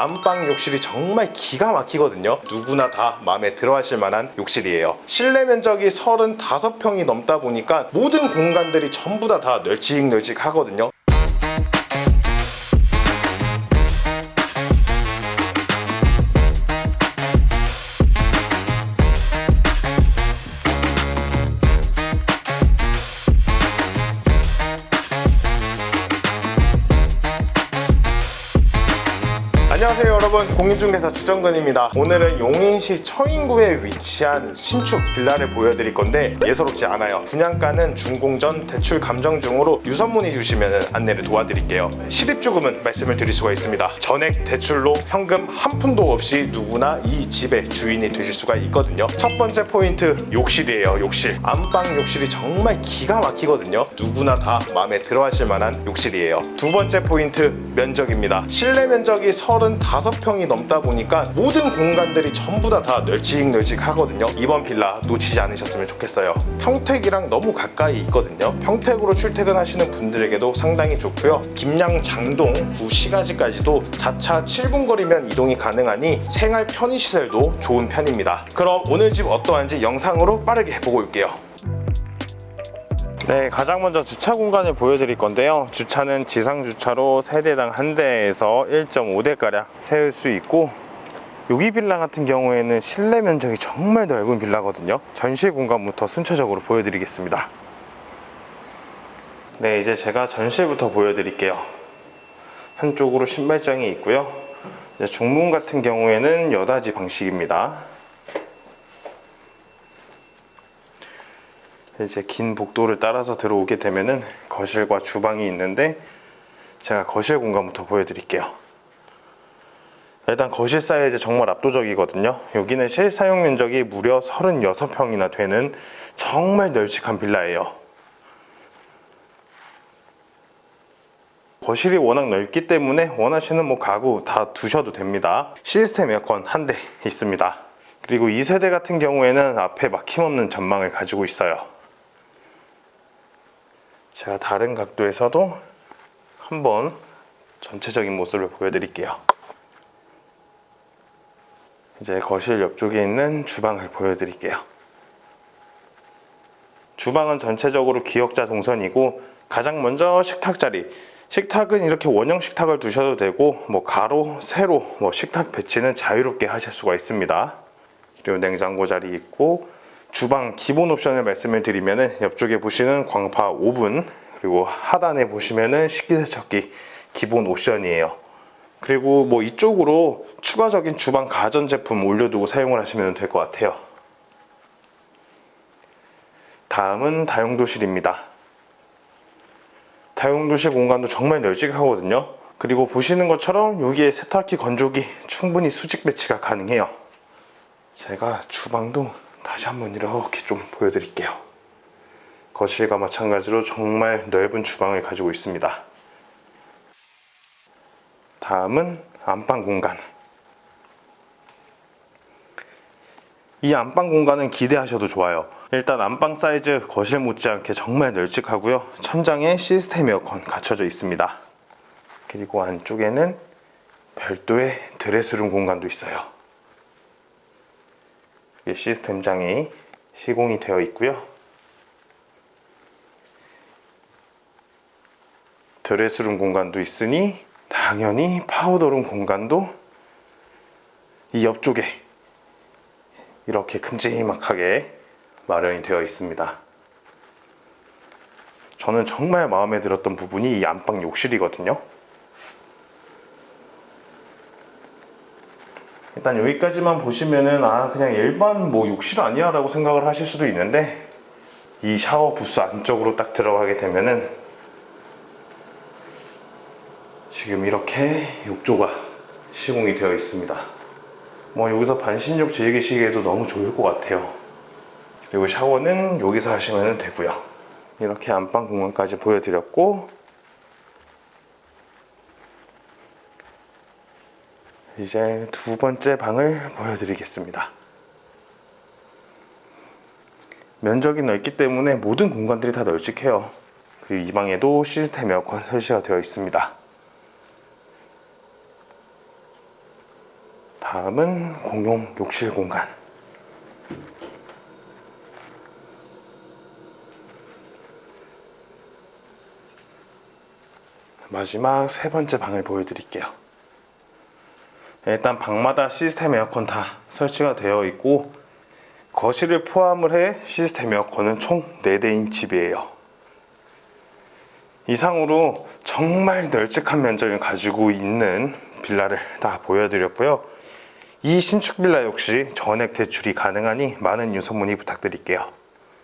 안방 욕실이 정말 기가 막히거든요. 누구나 다 마음에 들어 하실 만한 욕실이에요. 실내 면적이 35평이 넘다 보니까 모든 공간들이 전부 다 다 널찍널찍 하거든요. 안녕하세요 여러분 공인중개사 주정근입니다. 오늘은 용인시 처인구에 위치한 신축 빌라를 보여드릴 건데 예사롭지 않아요. 분양가는 준공전 대출 감정 중으로 유선문의 주시면 안내를 도와드릴게요. 실입주금은 말씀을 드릴 수가 있습니다. 전액 대출로 현금 한 푼도 없이 누구나 이 집의 주인이 되실 수가 있거든요. 첫 번째 포인트 욕실이에요 욕실. 안방 욕실이 정말 기가 막히거든요. 누구나 다 마음에 들어 하실 만한 욕실이에요. 두 번째 포인트 면적입니다. 실내 면적이 35 평이 넘다 보니까 모든 공간들이 전부 다 다 널찍널찍 하거든요. 이번 빌라 놓치지 않으셨으면 좋겠어요. 평택이랑 너무 가까이 있거든요. 평택으로 출퇴근하시는 분들에게도 상당히 좋고요. 김양 장동 구 시가지까지도 4차 7분 거리면 이동이 가능하니 생활 편의시설도 좋은 편입니다. 그럼 오늘 집 어떠한지 영상으로 빠르게 보고 올게요 네, 가장 먼저 주차 공간을 보여드릴 건데요. 주차는 지상 주차로 세대당 한 대에서 1.5대가량 세울 수 있고 여기 빌라 같은 경우에는 실내 면적이 정말 넓은 빌라거든요. 전시 공간부터 순차적으로 보여드리겠습니다. 네, 이제 제가 전시부터 보여드릴게요. 한쪽으로 신발장이 있고요. 중문 같은 경우에는 여닫이 방식입니다. 이제 긴 복도를 따라서 들어오게 되면은 거실과 주방이 있는데 제가 거실 공간부터 보여드릴게요. 일단 거실 사이즈 정말 압도적이거든요. 여기는 실사용 면적이 무려 36평이나 되는 정말 널찍한 빌라예요. 거실이 워낙 넓기 때문에 원하시는 뭐 가구 다 두셔도 됩니다. 시스템 에어컨 한 대 있습니다. 그리고 2세대 같은 경우에는 앞에 막힘없는 전망을 가지고 있어요. 제가 다른 각도에서도 한번 전체적인 모습을 보여드릴게요. 이제 거실 옆쪽에 있는 주방을 보여드릴게요. 주방은 전체적으로 기역자 동선이고 가장 먼저 식탁 자리. 식탁은 이렇게 원형 식탁을 두셔도 되고 뭐 가로, 세로 뭐 식탁 배치는 자유롭게 하실 수가 있습니다. 그리고 냉장고 자리 있고 주방 기본 옵션을 말씀을 드리면은 옆쪽에 보시는 광파 오븐 그리고 하단에 보시면은 식기세척기 기본 옵션이에요. 그리고 뭐 이쪽으로 추가적인 주방 가전 제품 올려두고 사용을 하시면 될 것 같아요. 다음은 다용도실입니다. 다용도실 공간도 정말 널찍하거든요. 그리고 보시는 것처럼 여기에 세탁기 건조기 충분히 수직 배치가 가능해요. 제가 주방도 다시 한번 이렇게 좀 보여드릴게요. 거실과 마찬가지로 정말 넓은 주방을 가지고 있습니다. 다음은 안방 공간. 이 안방 공간은 기대하셔도 좋아요. 일단 안방 사이즈 거실 못지않게 정말 널찍하고요. 천장에 시스템 에어컨 갖춰져 있습니다. 그리고 안쪽에는 별도의 드레스룸 공간도 있어요. 이 시스템장이 시공이 되어 있고요. 드레스룸 공간도 있으니 당연히 파우더룸 공간도 이 옆쪽에 이렇게 큼지막하게 마련이 되어 있습니다. 저는 정말 마음에 들었던 부분이 이 안방 욕실이거든요. 일단 여기까지만 보시면은 아 그냥 일반 뭐 욕실 아니야 라고 생각을 하실 수도 있는데 이 샤워 부스 안쪽으로 딱 들어가게 되면은 지금 이렇게 욕조가 시공이 되어 있습니다. 뭐 여기서 반신욕 즐기시기에도 너무 좋을 것 같아요. 그리고 샤워는 여기서 하시면 되고요. 이렇게 안방 공간까지 보여드렸고 이제 두 번째 방을 보여드리겠습니다. 면적이 넓기 때문에 모든 공간들이 다 널찍해요. 그리고 이 방에도 시스템 에어컨 설치가 되어 있습니다. 다음은 공용 욕실 공간. 마지막 세 번째 방을 보여드릴게요. 일단 방마다 시스템 에어컨 다 설치가 되어 있고 거실을 포함을 해 시스템 에어컨은 총 4대인 집이에요. 이상으로 정말 널찍한 면적을 가지고 있는 빌라를 다 보여드렸고요. 이 신축 빌라 역시 전액 대출이 가능하니 많은 유소문의 부탁드릴게요.